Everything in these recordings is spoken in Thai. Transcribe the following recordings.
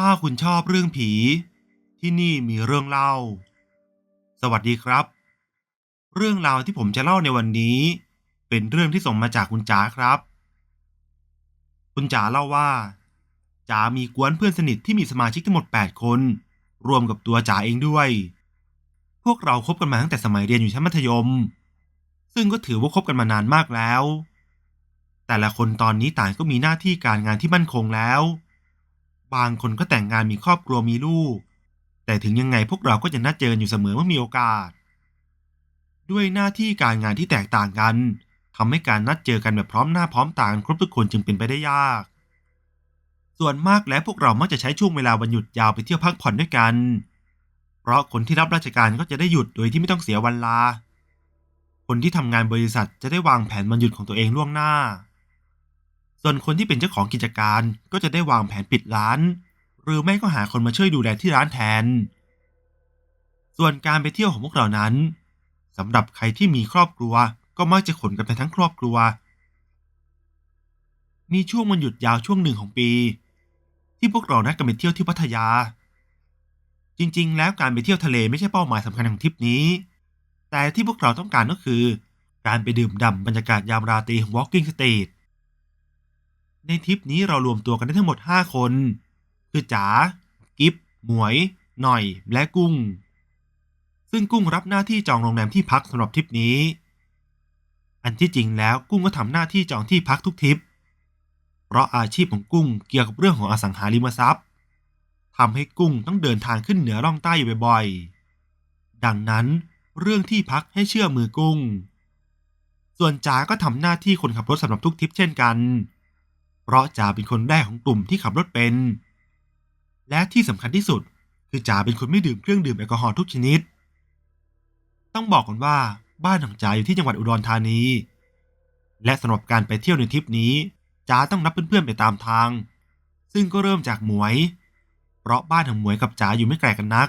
ถ้าคุณชอบเรื่องผี ที่นี่มีเรื่องเล่า สวัสดีครับ เรื่องราวที่ผมจะเล่าในวันนี้ เป็นเรื่องที่ส่งมาจากคุณจ๋าครับ คุณจ๋าเล่าว่าจ๋ามีกวนเพื่อนสนิทที่มีสมาชิกทั้งหมด 8 คน รวมกับตัวจ๋าเองด้วย พวกเราคบกันมาตั้งแต่สมัยเรียนอยู่ชั้นมัธยม ซึ่งก็ถือว่าคบกันมานานมากแล้ว แต่ละคนตอนนี้ต่างก็มีหน้าที่การงานที่มั่นคงแล้ว บางคนก็แต่งงานมีครอบครัวมีลูก แต่ถึงยังไงพวกเราก็จะนัดเจอกันอยู่เสมอเมื่อมีโอกาส ด้วยหน้าที่การงานที่แตกต่างกันทำให้การนัดเจอกันแบบพร้อมหน้าพร้อมตากันครบทุกคนจึงเป็นไปได้ยาก ส่วนมากแล้วพวกเรามักจะใช้ช่วงเวลาวันหยุดยาวไปเที่ยวพักผ่อนด้วยกัน เพราะคนที่รับราชการก็จะได้หยุดโดยที่ไม่ต้องเสียวันลา คนที่ทำงานบริษัทจะได้วางแผนวันหยุดของตัวเองล่วงหน้า ส่วนคนที่เป็นเจ้าของกิจการก็จะได้วางแผนปิดร้าน หรือไม่ก็หาคนมาช่วยดูแลที่ร้านแทน ส่วนการไปเที่ยวของพวกเรานั้นสำหรับใครที่มีครอบครัวก็มักจะขนกันไปทั้งครอบครัว มีช่วงวันหยุดยาวช่วงหนึ่งของปี ที่พวกเรานัดกันไปเที่ยวที่พัทยา จริงๆ แล้วการไปเที่ยวทะเลไม่ใช่เป้าหมายสำคัญของทริปนี้ แต่ที่พวกเราต้องการก็คือ การไปดื่มด่ำบรรยากาศยามราตรีของ Walking Street ในทริปนี้เรารวมตัวกันได้ทั้งหมด 5 คน คือจ๋า กิฟหมวย หน่อย และกุ้ง ซึ่งกุ้งรับหน้าที่จองโรงแรมที่พักสำหรับทริปนี้ อันที่จริงแล้วกุ้งก็ทำหน้าที่จองที่พักทุกทริป เพราะอาชีพของกุ้งเกี่ยวกับเรื่องของอสังหาริมทรัพย์ทำให้กุ้งต้องเดินทางขึ้นเหนือร่องใต้อยู่บ่อยๆ ดังนั้นเรื่องที่พักให้เชื่อมือกุ้ง ส่วนจ๋าก็ทำหน้าที่คนขับรถสำหรับทุกทริปเช่นกันเพราะจ๋าเป็นคนแรกของกลุ่มที่ขับรถเป็น และที่สำคัญที่สุดคือจ๋าเป็นคนไม่ดื่มเครื่องดื่มแอลกอฮอล์ทุกชนิด ต้องบอกก่อนว่าบ้านของจ๋าอยู่ที่จังหวัดอุดรธานี และสำหรับการไปเที่ยวในทริปนี้จ๋าต้องนับเพื่อนๆไปตามทาง ซึ่งก็เริ่มจากหมวย เพราะบ้านของหมวยกับจ๋าอยู่ไม่ไกลกันนัก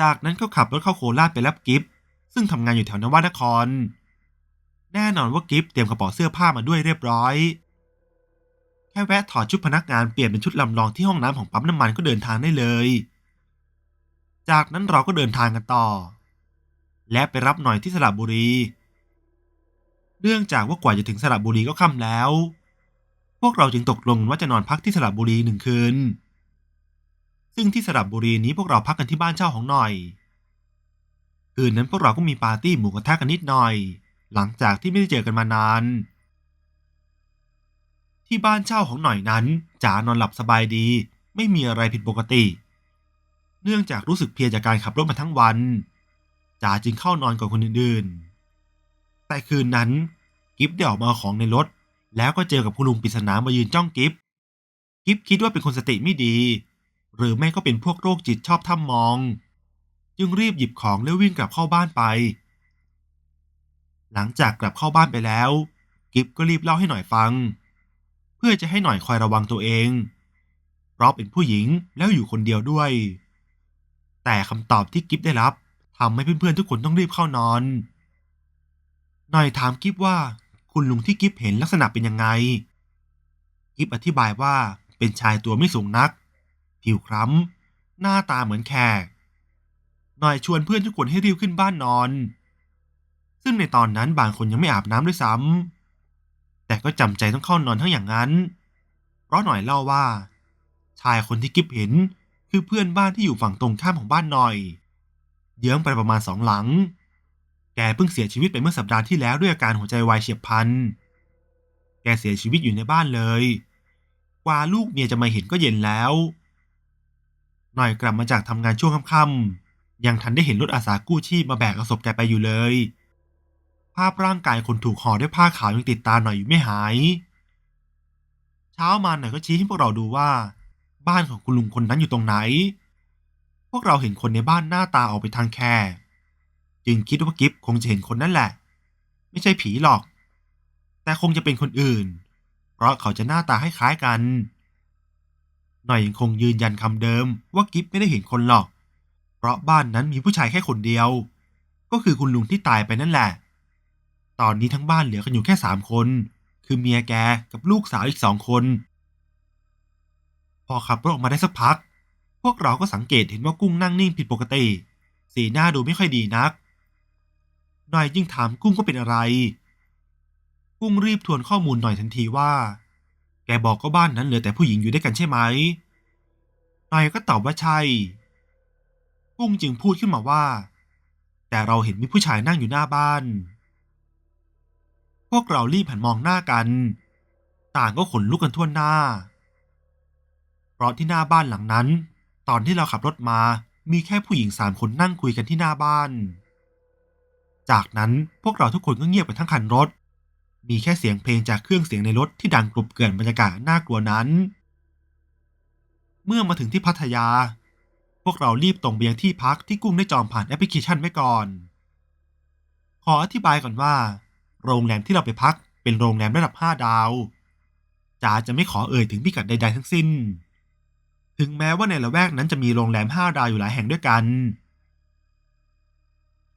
จากนั้นก็ขับรถเข้าโคราชไปรับกิฟต์ซึ่งทำงานอยู่แถวนวนคร แน่นอนว่ากิฟต์เตรียมกระเป๋าเสื้อผ้ามาด้วยเรียบร้อย ค่แวะถอดชุดพนักงานเปลี่ยนเป็นชุดลำลองที่ห้องน้ำของปั๊มน้ำมันก็เดินทางได้เลย จากนั้นเราก็เดินทางกันต่อ และไปรับหน่อยที่สระบุรี เนื่องจากว่ากว่าจะถึงสระบุรีก็ค่ำแล้ว พวกเราจึงตกลงว่าจะนอนพักที่สระบุรีหนึ่งคืน ซึ่งที่สระบุรีนี้พวกเราพักกันที่บ้านเช่าของหน่อย คืนนั้นพวกเราก็มีปาร์ตี้หมูกระทะกันนิดหน่อย หลังจากที่ไม่ได้เจอกันมานาน ที่บ้านเช่าของหน่อยนั้นจ๋านอนหลับสบายดี ไม่มีอะไรผิดปกติ เนื่องจากรู้สึกเพลียจากการขับรถมาทั้งวันจ๋าจึงเข้านอนก่อนคนอื่นๆ แต่คืนนั้นกิฟได้ออกมาเอาของในรถ แล้วก็เจอกับคุณลุงปริศนามายืนจ้องกิฟกิฟคิดว่าเป็นคนสติไม่ดี หรือไม่ก็เป็นพวกโรคจิตชอบถ้ำมอง จึงรีบหยิบของแล้ววิ่งกลับเข้าบ้านไป หลังจากกลับเข้าบ้านไปแล้ว กิฟก็รีบเล่าให้หน่อยฟัง เพื่อจะให้หน่อยคอยระวังตัวเอง เพราะเป็นผู้หญิงแล้วอยู่คนเดียวด้วย แต่คำตอบที่กิฟได้รับทำให้เพื่อนๆทุกคนต้องรีบเข้านอน หน่อยถามกิฟว่าคุณลุงที่กิฟเห็นลักษณะเป็นยังไง กิฟอธิบายว่าเป็นชายตัวไม่สูงนัก ผิวคล้ำ หน้าตาเหมือนแขก หน่อยชวนเพื่อนทุกคนให้รีบขึ้นบ้านนอน ซึ่งในตอนนั้นบางคนยังไม่อาบน้ำด้วยซ้ำ แต่ก็จำใจต้องเข้านอนทั้งอย่างนั้น เพราะหน่อยเล่าว่า ชายคนที่กิฟเห็นคือเพื่อนบ้านที่อยู่ฝั่งตรงข้ามของบ้านหน่อย เยื้องไปประมาณสองหลัง แกเพิ่งเสียชีวิตไปเมื่อสัปดาห์ที่แล้วด้วยอาการหัวใจวายเฉียบพลัน แกเสียชีวิตอยู่ในบ้านเลย กว่าลูกเมียจะมาเห็นก็เย็นแล้ว หน่อยกลับมาจากทำงานช่วงค่ำๆยังทันได้เห็นรถอาสากู้ชีพมาแบกเอาศพแกไปอยู่เลย ภาพร่างกายคนถูกห่อด้วยผ้าขาวยังติดตาหน่อยอยู่ไม่หาย เช้ามาหน่อยก็ชี้ให้พวกเราดูว่า บ้านของคุณลุงคนนั้นอยู่ตรงไหน พวกเราเห็นคนในบ้านหน้าตาออกไปทางแคร์จึงคิดว่ากิฟคงจะเห็นคนนั่นแหละ ไม่ใช่ผีหรอก แต่คงจะเป็นคนอื่น เพราะเขาจะหน้าตาให้คล้ายกัน หน่อยยังคงยืนยันคำเดิมว่ากิฟไม่ได้เห็นคนหรอก เพราะบ้านนั้นมีผู้ชายแค่คนเดียว ก็คือคุณลุงที่ตายไปนั่นแหละ ตอนนี้ทั้งบ้านเหลือกันอยู่แค่สามคน คือเมียแกกับลูกสาวอีกสองคน พอขับรถออกมาได้สักพัก พวกเราก็สังเกตเห็นว่ากุ้งนั่งนิ่งผิดปกติ สีหน้าดูไม่ค่อยดีนักหน่อยยิ่งถามกุ้งก็เป็นอะไร กุ้งรีบทวนข้อมูลหน่อยทันทีว่า แกบอกก็บ้านนั้นเหลือแต่ผู้หญิงอยู่ด้วยกันใช่ไหมหน่อยก็ตอบว่าใช่ กุ้งจึงพูดขึ้นมาว่า แต่เราเห็นมีผู้ชายนั่งอยู่หน้าบ้าน พวกเรารีบหันมองหน้ากัน ต่างก็ขนลุกกันทั่วหน้า เพราะที่หน้าบ้านหลังนั้น ตอนที่เราขับรถมามีแค่ผู้หญิงสามคนนั่งคุยกันที่หน้าบ้าน จากนั้นพวกเราทุกคนก็เงียบไปทั้งคันรถ มีแค่เสียงเพลงจากเครื่องเสียงในรถที่ดังกรุบเกลื่อนบรรยากาศน่ากลัวนั้น เมื่อมาถึงที่พัทยา พวกเรารีบตรงไปยังที่พักที่กุ้งได้จองผ่านแอปพลิเคชันไว้ก่อน ขออธิบายก่อนว่า โรงแรมที่เราไปพักเป็นโรงแรมระดับ 5 ดาวจ๋าจะไม่ขอเอ่ยถึงพิกัดใด ๆ ทั้งสิ้น ถึงแม้ว่าในละแวกนั้นจะมีโรงแรม 5 ดาวอยู่หลายแห่งด้วยกัน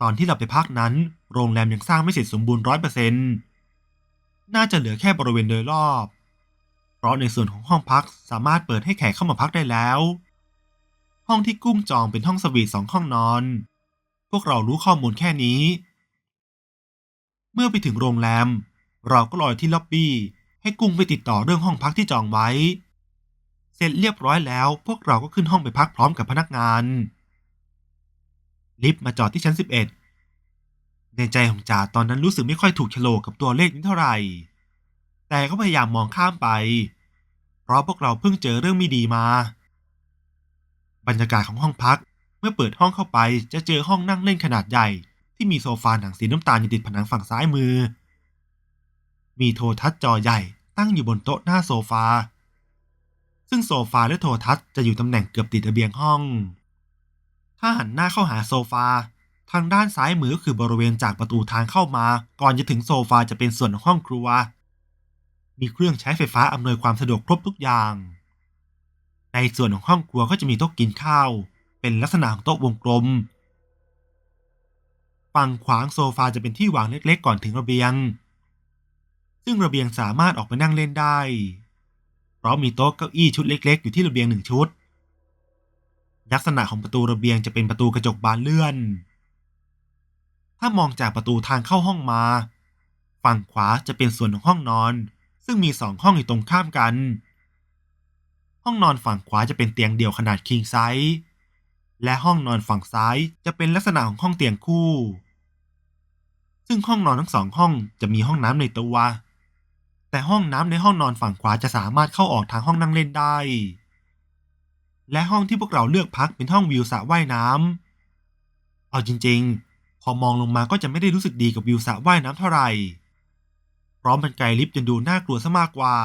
ตอนที่เราไปพักนั้น โรงแรมยังสร้างไม่เสร็จสมบูรณ์ร้อยเปอร์เซ็นต์น่าจะเหลือแค่บริเวณโดยรอบ เพราะในส่วนของห้องพักสามารถเปิดให้แขกเข้ามาพักได้แล้ว ห้องที่กุ้งจองเป็นห้องสวีทสองห้องนอน พวกเรารู้ข้อมูลแค่นี้ เมื่อไปถึงโรงแรม เราก็รอยที่ล็อบบี้ ให้กุ้งไปติดต่อเรื่องห้องพักที่จองไว้ เสร็จเรียบร้อยแล้ว พวกเราก็ขึ้นห้องไปพักพร้อมกับพนักงาน ลิฟต์มาจอดที่ชั้น 11 ในใจของจ่าตอนนั้นรู้สึกไม่ค่อยถูกโฉลกกับตัวเลขนี้เท่าไหร่ แต่ก็พยายามมองข้ามไป เพราะพวกเราเพิ่งเจอเรื่องไม่ดีมา บรรยากาศของห้องพักเมื่อเปิดห้องเข้าไปจะเจอห้องนั่งเล่นขนาดใหญ่ ที่มีโซฟาหนังสีน้ำตาลอยู่ติดผนังฝั่งซ้ายมือ มีโทรทัศน์จอใหญ่ตั้งอยู่บนโต๊ะหน้าโซฟา ซึ่งโซฟาและโทรทัศน์จะอยู่ตำแหน่งเกือบติดระเบียงห้อง ถ้าหันหน้าเข้าหาโซฟา ทางด้านซ้ายมือก็คือบริเวณจากประตูทางเข้ามา ก่อนจะถึงโซฟาจะเป็นส่วนของห้องครัว มีเครื่องใช้ไฟฟ้าอำนวยความสะดวกครบทุกอย่าง ในส่วนของห้องครัวก็จะมีโต๊ะกินข้าว เป็นลักษณะของโต๊ะวงกลม ฝั่งขวางโซฟาจะเป็นที่วางเล็กๆ ก่อนถึงระเบียง ซึ่งระเบียงสามารถออกไปนั่งเล่นได้ เพราะมีโต๊ะเก้าอี้ชุดเล็ก ๆ อยู่ที่ระเบียงหนึ่งชุด ลักษณะของประตูระเบียงจะเป็นประตูกระจกบานเลื่อน ถ้ามองจากประตูทางเข้าห้องมา ฝั่งขวาจะเป็นส่วนของห้องนอน ซึ่งมีสองห้องอยู่ตรงข้ามกัน ห้องนอนฝั่งขวาจะเป็นเตียงเดี่ยวขนาดคิงไซส์ และห้องนอนฝั่งซ้ายจะเป็นลักษณะของห้องเตียงคู่ ซึ่งห้องนอนทั้งสองห้องจะมีห้องน้ำในตัว แต่ห้องน้ำในห้องนอนฝั่งขวาจะสามารถเข้าออกทางห้องนั่งเล่นได้ และห้องที่พวกเราเลือกพักเป็นห้องวิวสระว่ายน้ำเอาจริงๆ พอมองลงมาก็จะไม่ได้รู้สึกดีกับวิวสระว่ายน้ำเท่าไหร่เพราะมันไกลลิฟต์จนดูน่ากลัวซะมากกว่า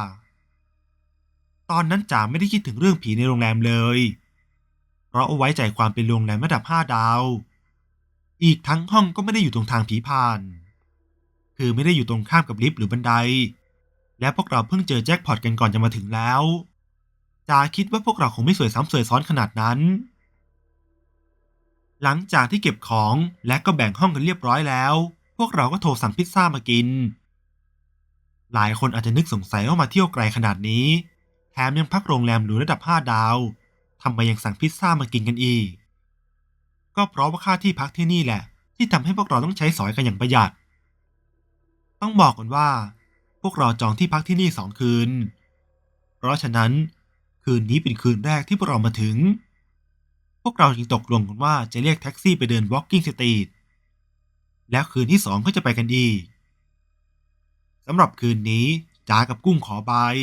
ตอนนั้นจ๋าไม่ได้คิดถึงเรื่องผีในโรงแรมเลย ราะเอาไว้ใจความเป็นโรงแรมระดับ 5 ดาว อีกทั้งห้องก็ไม่ได้อยู่ตรงทางผีผ่าน คือไม่ได้อยู่ตรงข้ามกับลิฟต์หรือบันได และพวกเราเพิ่งเจอแจ็คพอตกันก่อนจะมาถึงแล้วจาคิดว่าพวกเราคงไม่สวยซ้ำสวยซ้อนขนาดนั้น หลังจากที่เก็บของและก็แบ่งห้องกันเรียบร้อยแล้ว พวกเราก็โทรสั่งพิซซ่ามากิน หลายคนอาจจะนึกสงสัยว่ามาเที่ยวไกลขนาดนี้ แถมยังพักโรงแรมหรูระดับ 5 ดาว ทำไมยังสั่งพิซซ่ามากินกันอีก ก็เพราะว่าค่าที่พักที่นี่แหละ ที่ทำให้พวกเราต้องใช้สอยกันอย่างประหยัด ต้องบอกก่อนว่า พวกเราจองที่พักที่นี่สองคืน เพราะฉะนั้น คืนนี้เป็นคืนแรกที่พวกเรามาถึง พวกเราจึงตกลงกันว่าจะเรียกแท็กซี่ไปเดิน Walking Street แล้วคืนที่สองก็จะไปกันอีกสำหรับคืนนี้จ๋ากับกุ้งขอบาย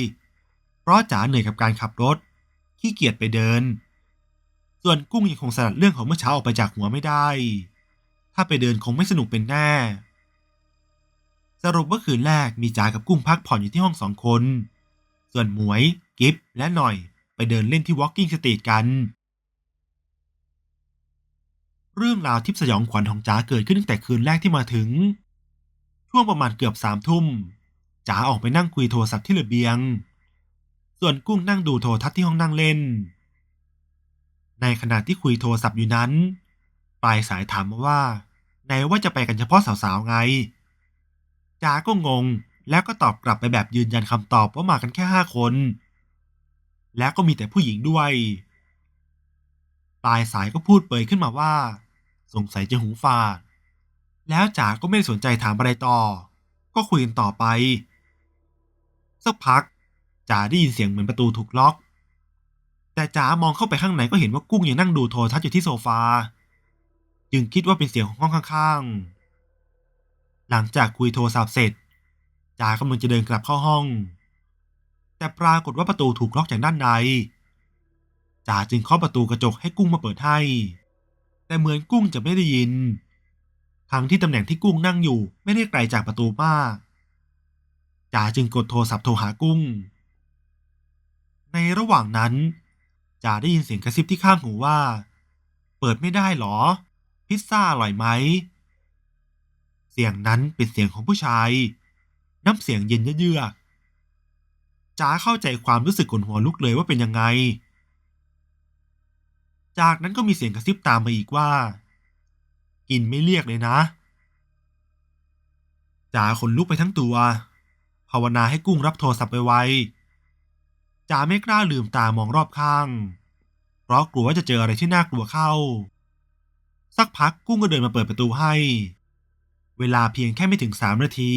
เพราะจ๋าเหนื่อยกับการขับรถ ขี้เกียจไปเดิน ส่วนกุ้งยังคงสลัดเรื่องของเมื่อเช้าออกไปจากหัวไม่ได้ ถ้าไปเดินคงไม่สนุกเป็นแน่ สรุปว่าคืนแรกมีจ๋ากับกุ้งพักผ่อนอยู่ที่ห้องสองคน ส่วนหมวย กิฟและหน่อยไปเดินเล่นที่ Walking Street กัน เรื่องราวทิพสยองขวัญของจ๋าเกิดขึ้นตั้งแต่คืนแรกที่มาถึง ช่วงประมาณเกือบสามทุ่มจ๋าออกไปนั่งคุยโทรศัพท์ที่ระเบียง ส่วนกุ้งนั่งดูโทรทัศน์ที่ห้องนั่งเล่น ในขณะที่คุยโทรศัพท์อยู่นั้น ปลายสายถามมาว่าไหนว่าจะไปกันเฉพาะสาวๆไงจ๋าก็งงแล้วก็ตอบกลับไปแบบยืนยันคำตอบว่ามากันแค่ห้าคน และก็มีแต่ผู้หญิงด้วย ปลายสายก็พูดเปยขึ้นมาว่า สงสัยจะหูฝาด แล้วจ๋าก็ไม่ได้สนใจถามอะไรต่อ ก็คุยกันต่อไป สักพัก จ๋าได้ยินเสียงเหมือนประตูถูกล็อก แต่จ๋ามองเข้าไปข้างในก็เห็นว่ากุ้งยังนั่งดูโทรทัศน์อยู่ที่โซฟา จึงคิดว่าเป็นเสียงของห้องข้างๆ หลังจากคุยโทรศัพท์เสร็จจ๋ากำลังจะเดินกลับเข้าห้อง แต่ปรากฏว่าประตูถูกล็อกจากด้านในจ๋าจึงเคาะประตูกระจกให้กุ้งมาเปิดให้ แต่เหมือนกุ้งจะไม่ได้ยิน ทั้งที่ตำแหน่งที่กุ้งนั่งอยู่ไม่ได้ไกลจากประตูมากจ๋าจึงกดโทรศัพท์โทรหากุ้ง ในระหว่างนั้นจ๋าได้ยินเสียงกระซิบที่ข้างหูว่า เปิดไม่ได้หรอ พิซซ่าอร่อยไหม เสียงนั้นเป็นเสียงของผู้ชาย น้ำเสียงเย็นเยือกจ๋าเข้าใจความรู้สึกขนหัวลุกเลยว่าเป็นยังไง จากนั้นก็มีเสียงกระซิบตามมาอีกว่า กินไม่เรียกเลยนะจ๋าขนลุกไปทั้งตัว ภาวนาให้กุ้งรับโทรศัพท์ไปไว จ๋าไม่กล้าลืมตามองรอบข้าง เพราะกลัวว่าจะเจออะไรที่น่ากลัวเข้า สักพักกุ้งก็เดินมาเปิดประตูให้ เวลาเพียงแค่ไม่ถึงสามนาที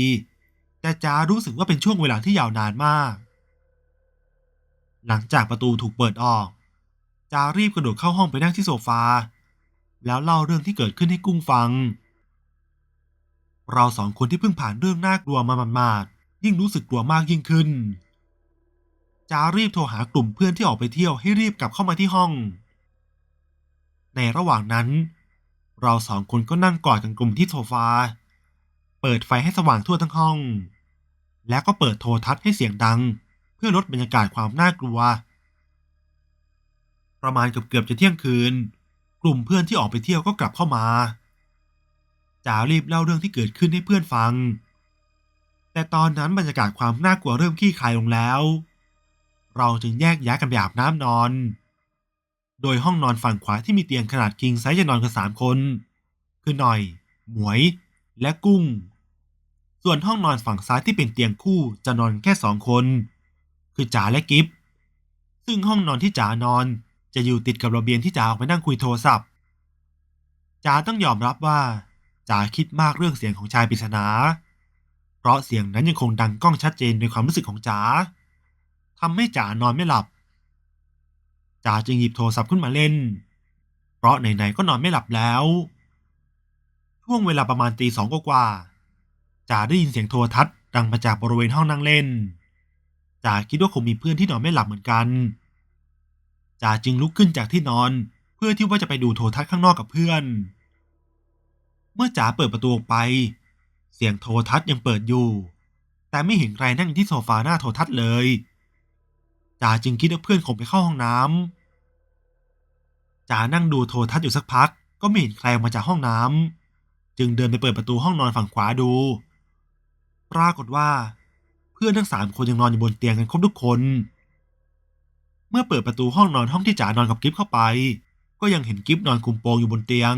แต่จ๋ารู้สึกว่าเป็นช่วงเวลาที่ยาวนานมาก หลังจากประตูถูกเปิดออกจารีบกระโดดเข้าห้องไปนั่งที่โซฟา แล้วเล่าเรื่องที่เกิดขึ้นให้กุ้งฟัง เราสองคนที่เพิ่งผ่านเรื่องน่ากลัวมาหมาดๆยิ่งรู้สึกกลัวมากยิ่งขึ้น จารีบโทรหากลุ่มเพื่อนที่ออกไปเที่ยวให้รีบกลับเข้ามาที่ห้อง ในระหว่างนั้น เราสองคนก็นั่งกอดกันกลุ่มที่โซฟา เปิดไฟให้สว่างทั่วทั้งห้อง แล้วก็เปิดโทรทัศน์ให้เสียงดัง เพื่อลดบรรยากาศความน่ากลัว ประมาณเกือบๆจะเที่ยงคืน กลุ่มเพื่อนที่ออกไปเที่ยวก็กลับเข้ามาจ๋ารีบเล่าเรื่องที่เกิดขึ้นให้เพื่อนฟัง แต่ตอนนั้นบรรยากาศความน่ากลัวเริ่มคลี่คลายลงแล้ว เราจึงแยกย้ายกันไปอาบน้ำนอน โดยห้องนอนฝั่งขวาที่มีเตียงขนาดคิงไซส์จะนอนกันสามคน คือหน่อย หมวย และกุ้ง ส่วนห้องนอนฝั่งซ้ายที่เป็นเตียงคู่จะนอนแค่สองคน คือจ๋าและกิฟซึ่งห้องนอนที่จ๋านอนจะอยู่ติดกับระเบียงที่จ๋าออกไปนั่งคุยโทรศัพท์จ๋าต้องยอมรับว่าจ๋าคิดมากเรื่องเสียงของชายปริศนา เพราะเสียงนั้นยังคงดังก้องชัดเจนในความรู้สึกของจ๋า ทำให้จ๋านอนไม่หลับจ๋าจึงหยิบโทรศัพท์ขึ้นมาเล่น เพราะไหนๆก็นอนไม่หลับแล้ว ช่วงเวลาประมาณตีสองกว่าจ๋าได้ยินเสียงโทรทัศน์ดังมาจากบริเวณห้องนั่งเล่นจ๋าคิดว่าคงมีเพื่อนที่นอนไม่หลับเหมือนกันจ๋าจึงลุกขึ้นจากที่นอนเพื่อที่ว่าจะไปดูโทรทัศน์ข้างนอกกับเพื่อน เมื่อจ๋าเปิดประตูออกไป เสียงโทรทัศน์ยังเปิดอยู่ แต่ไม่เห็นใครนั่งอยู่ที่โซฟาหน้าโทรทัศน์เลย จ๋าจึงคิดว่าเพื่อนคงไปเข้าห้องน้ำจ๋านั่งดูโทรทัศน์อยู่สักพัก ก็ไม่เห็นใครออกมาจากห้องน้ำจึงเดินไปเปิดประตูห้องนอนฝั่งขวาดู ปรากฏว่า เพื่อนทั้งสามคนยังนอนอยู่บนเตียงกันครบทุกคน เมื่อเปิดประตูห้องนอนห้องที่จ๋านอนกับกิฟเข้าไป ก็ยังเห็นกิฟนอนคุมโปงอยู่บนเตียง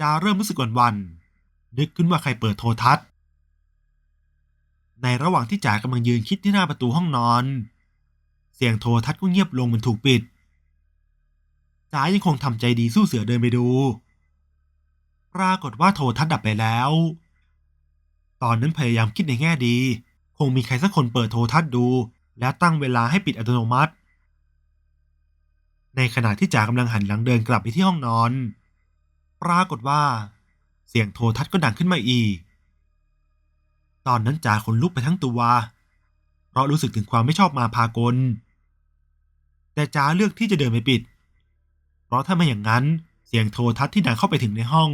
จ๋าเริ่มรู้สึกหวั่นๆนึกขึ้นว่าใครเปิดโทรทัศน์ ในระหว่างที่จ๋ากำลังยืนคิดที่หน้าประตูห้องนอน เสียงโทรทัศน์ก็เงียบลงเหมือนถูกปิดจ๋ายังคงทำใจดีสู้เสือเดินไปดู ปรากฏว่าโทรทัศน์ดับไปแล้ว ตอนนั้นพยายามคิดในแง่ดี คงมีใครสักคนเปิดโทรทัศน์ดู แล้วตั้งเวลาให้ปิดอัตโนมัติ ในขณะที่จ๋ากำลังหันหลังเดินกลับไปที่ห้องนอน ปรากฏว่า เสียงโทรทัศน์ก็ดังขึ้นมาอีก ตอนนั้นจ๋าขนลุกไปทั้งตัว เพราะรู้สึกถึงความไม่ชอบมาพากล แต่จ๋าเลือกที่จะเดินไปปิด เพราะถ้าไม่อย่างนั้นเสียงโทรทัศน์ที่ดังเข้าไปถึงในห้อง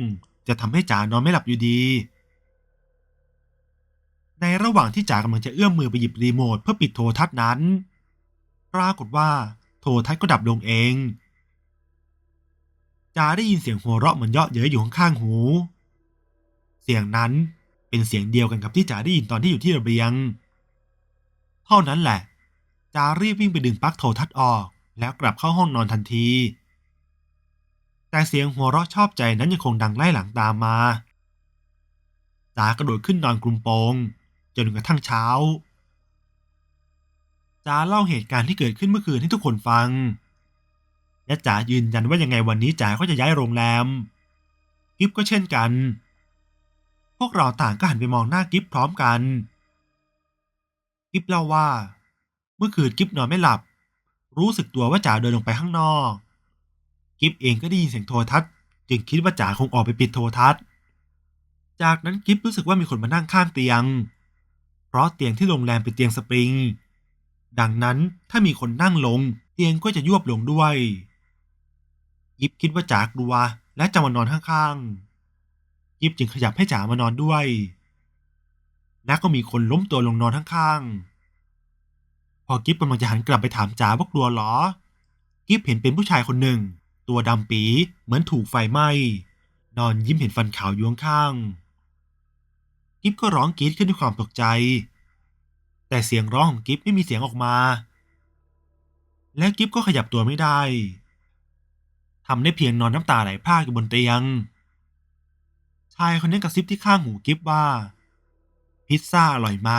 จะทำให้จ๋านอนไม่หลับอยู่ดี ในระหว่างที่จ๋ากำลังจะเอื้อมมือไปหยิบรีโมทเพื่อปิดโทรทัศน์นั้น ปรากฏว่าโทรทัศน์ก็ดับลงเองจ๋าได้ยินเสียงหัวเราะเหมือนเยาะเย้ยอยู่ข้างๆหู เสียงนั้น เป็นเสียงเดียวกันกับที่จ๋าได้ยินตอนที่อยู่ที่ระเบียง เท่านั้นแหละจารีบวิ่งไปดึงปลั๊กโทรทัศน์ออก แล้วกลับเข้าห้องนอนทันที แต่เสียงหัวเราะชอบใจนั้นยังคงดังไล่หลังตามมาจ๋ากระโดดขึ้นนอนกลุ่มโปง จนกระทั่งเช้าจจ๋าเล่าเหตุการณ์ที่เกิดขึ้นเมื่อคืนให้ทุกคนฟังและจ๋ายืนยันว่ายังไงวันนี้จ๋าก็จะย้ายโรงแรมกิฟก็เช่นกัน พวกเราต่างก็หันไปมองหน้ากิฟพร้อมกัน กิฟเล่าว่า เมื่อคืนกิฟนอนไม่หลับ รู้สึกตัวว่าจ๋าเดินลงไปข้างนอก กิฟเองก็ได้ยินเสียงโทรทัศน์ จึงคิดว่าจ๋าคงออกไปปิดโทรทัศน์ จากนั้นกิฟรู้สึกว่ามีคนมานั่งข้างเตียง เพราะเตียงที่โรงแรมเป็นเตียงสปริง ดังนั้นถ้ามีคนนั่งลง เตียงก็จะยวบลงด้วย กิฟคิดว่าจ๋ากลัวและจะมานอนข้างๆ กิฟจึงขยับให้จ๋ามานอนด้วยและก็มีคนล้มตัวลงนอนข้างๆ พอกิฟกำลังจะหันกลับไปถามจ๋าว่ากลัวเหรอ กิฟเห็นเป็นผู้ชายคนหนึ่ง ตัวดำปีเหมือนถูกไฟไหม้ นอนยิ้มเห็นฟันขาวยู่ข้าง กิฟก็ร้องกรีดขึ้นด้วยความตกใจ แต่เสียงร้องของกิฟไม่มีเสียงออกมา และกิฟก็ขยับตัวไม่ได้ทำได้เพียงนอนน้ำตาไหลพรากอยู่บนเตียงายคนนี้กระซิบที่ข้างหูกิฟว่า พิซซ่าอร่อยไหม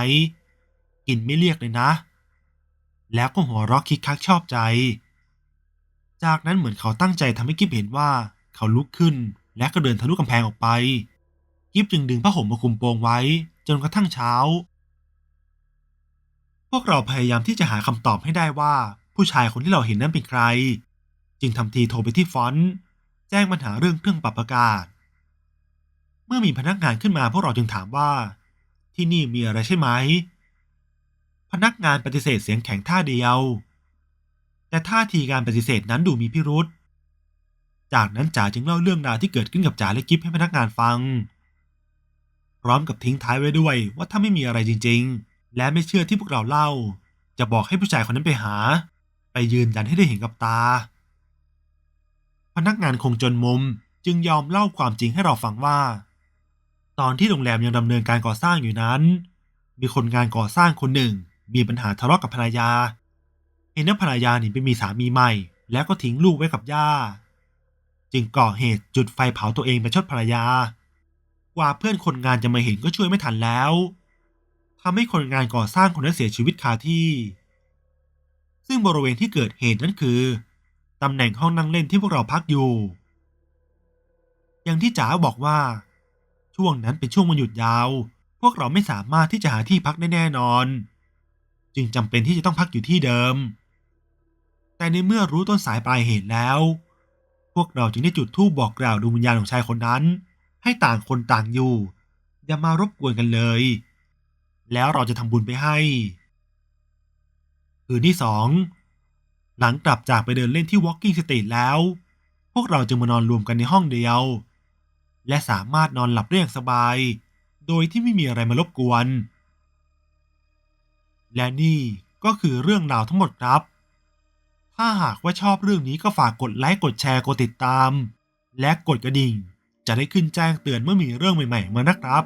กินไม่เรียกเลยนะ แล้วก็หัวเราะคิกคักชอบใจ จากนั้นเหมือนเขาตั้งใจทำให้กิฟเห็นว่าเขาลุกขึ้นและก็เดินทะลุกำแพงออกไป กิฟจึงดึงผ้าห่มมาคลุมโปงไว้ จนกระทั่งเช้า พวกเราพยายามที่จะหาคำตอบให้ได้ว่า ผู้ชายคนที่เราเห็นนั้นเป็นใคร จึงทำทีโทรไปที่ฟอนต์ แจ้งปัญหาเรื่องเครื่องปรับอากาศ มื่อมีพนักงานขึ้นมาพวกเราจึงถามว่า ที่นี่มีอะไรใช่ไหม พนักงานปฏิเสธเสียงแข็งท่าเดียว แต่ท่าทีการปฏิเสธนั้นดูมีพิรุษ จากนั้นจ๋าจึงเล่าเรื่องราวที่เกิดขึ้นกับจ๋าและกิฟให้พนักงานฟัง พร้อมกับทิ้งท้ายไว้ด้วยว่าถ้าไม่มีอะไรจริง ๆ และไม่เชื่อที่พวกเราเล่า จะบอกให้ผู้ชายคนนั้นไปหา ไปยืนยันให้ได้เห็นกับตา พนักงานคงจนมุมจึงยอมเล่าความจริงให้เราฟังว่า ตอนที่โรงแรมยังดำเนินการก่อสร้างอยู่นั้น มีคนงานก่อสร้างคนหนึ่ง มีปัญหาทะเลาะกับภรรยาเห็นว่าภรรยาหนีไปมีสามีใหม่ แล้วก็ทิ้งลูกไว้กับย่า จึงก่อเหตุจุดไฟเผาตัวเองไปชดภรรยา กว่าเพื่อนคนงานจะมาเห็นก็ช่วยไม่ทันแล้วทำให้คนงานก่อสร้างคนนั้นเสียชีวิตคาที่ ซึ่งบริเวณที่เกิดเหตุนั้นคือ ตำแหน่งห้องนั่งเล่นที่พวกเราพักอยู่ อย่างที่จ๋าบอกว่า ช่วงนั้นเป็นช่วงวันหยุดยาว พวกเราไม่สามารถที่จะหาที่พักได้แน่นอน จึงจำเป็นที่จะต้องพักอยู่ที่เดิม แต่ในเมื่อรู้ต้นสายปลายเหตุแล้ว พวกเราจึงได้จุดธูปบอกกล่าวดวงวิญญาณของชายคนนั้น ให้ต่างคนต่างอยู่ อย่ามารบกวนกันเลย แล้วเราจะทำบุญไปให้ คืนที่สองหลังกลับจากไปเดินเล่นที่ Walking Street แล้ว พวกเราจึงมานอนรวมกันในห้องเดียว และสามารถนอนหลับได้อย่างสบาย โดยที่ไม่มีอะไรมารบกวน และนี่ก็คือเรื่องราวทั้งหมดครับ ถ้าหากว่าชอบเรื่องนี้ก็ฝากกดไลค์ กดแชร์ กดติดตาม และกดกระดิ่ง จะได้ขึ้นแจ้งเตือนเมื่อมีเรื่องใหม่ ๆ มานะครับ